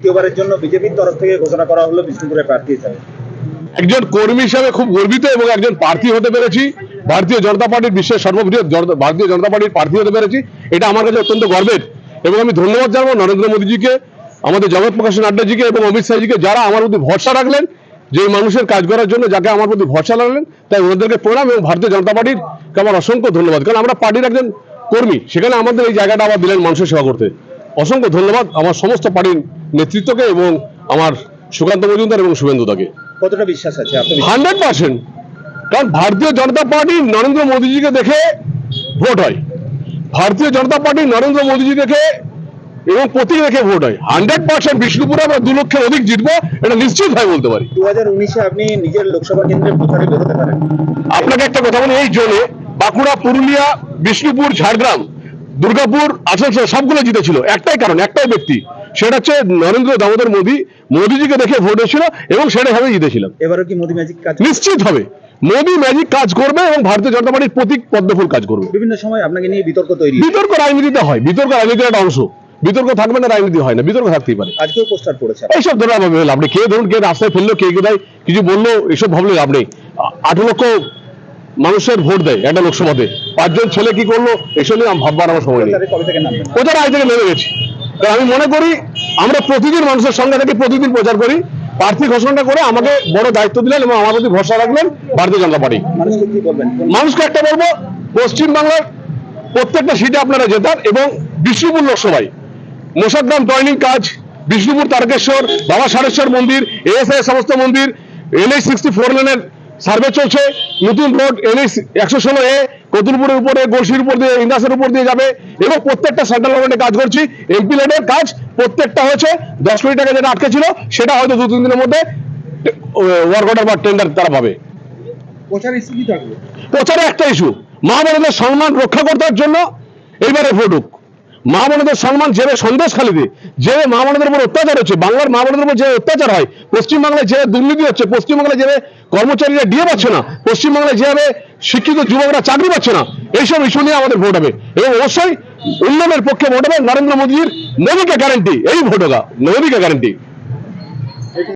দ্বিতীয়বারের জন্য বিজেপির তরফ থেকে ঘোষণা করা হলো বিষ্ণুপুরের প্রার্থী হিসাবে। একজন কর্মী হিসাবে খুব গর্বিত এবং একজন প্রার্থী হতে পেরেছি। ভারতীয় জনতা পার্টির বিশ্বের সর্ববৃহৎ ভারতীয় জনতা পার্টির প্রার্থী হতে পেরেছি। এটা আমার কাছে অত্যন্ত গর্বের এবং আমি ধন্যবাদ জানাব নরেন্দ্র মোদীজিকে, আমাদের জগৎ প্রকাশ নাড্ডাজিকে এবং অমিত শাহজিকে যারা আমার প্রতি ভরসা রাখলেন, যে মানুষের কাজ করার জন্য যাকে আমার প্রতি ভরসা রাখলেন, তাই ওনাদেরকে প্রণাম এবং ভারতীয় জনতা পার্টির আমার অসংখ্য ধন্যবাদ। কারণ আমরা পার্টির একজন কর্মী, সেখানে আমাদের এই জায়গাটা আবার দিলেন মানুষের সেবা করতে। অসংখ্য ধন্যবাদ আমার সমস্ত পার্টির নেতৃত্বকে এবং আমার সুকান্ত মজুমদার এবং শুভেন্দু দাকে। কতটা বিশ্বাস আছে? Hundred percent. কারণ ভারতীয় জনতা পার্টি নরেন্দ্র মোদীজিকে দেখে ভোট হয়। ভারতীয় জনতা পার্টি নরেন্দ্র মোদীজি দেখে এবং প্রতি দেখে ভোট হয়। হান্ড্রেড পার্সেন্ট বিষ্ণুপুরে আমরা দু লক্ষের অধিক জিতবো এটা নিশ্চিত হয় বলতে পারি। দু হাজার উনিশে আপনি নিজের লোকসভা কেন্দ্রের প্রচারে বেরোতে পারেন। আপনাকে একটা কথা বলি এই জোনে বাঁকুড়া পুরুলিয়া বিষ্ণুপুর ঝাড়গ্রাম দুর্গাপুর আসানসোল সবগুলো জিতেছিল। একটাই কারণ একটাই ব্যক্তি। সেটা হচ্ছে নরেন্দ্র দামোদর মোদী। মোদীজিকে দেখে ভোট হয়েছিল এবং সেটা ভাবে জিতেছিলাম। এবারও কি মোদি ম্যাজিক কাজ নিশ্চিত হবে। মোদী ম্যাজিক কাজ করবে এবং ভারতীয় জনতা পার্টির প্রতীক পদ্মফুল কাজ করবে। বিভিন্ন সময় আপনাকে নিয়ে বিতর্ক তৈরি। বিতর্ক রাজনীতিতে হয়। বিতর্ক রাজনীতির একটা অংশ। বিতর্ক থাকবে না রাজনীতি হয় না। বিতর্ক থাকতেই পারে। আজকেও পোস্টার পড়েছে। এইসব ধরে ভাবে আপনি কে ধরুন কে রাস্তায় ফেলল কে কোথায় কিছু বলল এসব ভাবলে আপনি আট লক্ষ মানুষের ভোট দেয় একটা লোকসভাতে। পাঁচজন ছেলে কি করল? এসব নিয়ে আম- ভাববার আমার সময় নেই। প্রচারে কবে থেকে নেমে গেছি? কারণ আমি মনে করি আমরা প্রতিদিন মানুষের সঙ্গে থেকে প্রতিদিন প্রচার করি। প্রার্থী ঘোষণাটা করে আমাকে বড় দায়িত্ব দিলেন এবং আমার প্রতি ভরসা রাখলেন ভারতীয় জনতা পার্টি। মানুষকে একটা বলব পশ্চিমবাংলার প্রত্যেকটা সিটে আপনারা জেতান এবং বিষ্ণুপুর লোকসভায়। মোসাদ্দাম টয়নিং কাজ বিষ্ণুপুর তারকেশ্বর বাবা সারেশ্বর মন্দির এএসআই সমস্ত মন্দির এনএই সিক্সটি ফোর লেনের সার্ভে চলছে নতুন রোড এনএই একশো ষোলো এ কতুলপুরের উপরে গলসির উপর দিয়ে ইন্দাসের উপর দিয়ে যাবে। এবং প্রত্যেকটা সেন্ট্রাল গভর্নমেন্টে কাজ করছি। এমপি লেনের কাজ প্রত্যেকটা হয়েছে। দশ কোটি টাকা যেটা আটকে ছিল সেটা হয়তো দু তিন দিনের মধ্যে ওয়ার্ক অর্ডার বা টেন্ডার তারা পাবে। প্রচার ইস্যু কি থাকবে? প্রচারে একটা ইস্যু মা সম্মান রক্ষা করার জন্য এইবারে ভোটুক মা বোনদের সম্মান যেভাবে সন্দেশ খালিতে যে মা বোনদের উপর অত্যাচার হচ্ছে, বাংলার মা বোনদের উপর যে অত্যাচার হয়, পশ্চিমবাংলায় যে দুর্নীতি হচ্ছে, পশ্চিমবাংলায় যেভাবে কর্মচারীরা ডিএ পাচ্ছে না, পশ্চিমবাংলায় যেভাবে শিক্ষিত যুবকরা চাকরি পাচ্ছে না, এইসব ইস্যু নিয়ে আমাদের ভোট হবে। এবং অবশ্যই উন্নয়নের পক্ষে ভোট হবে নরেন্দ্র মোদীর মোদীকে গ্যারান্টি এই ভোট হোক, মোদীকে গ্যারান্টি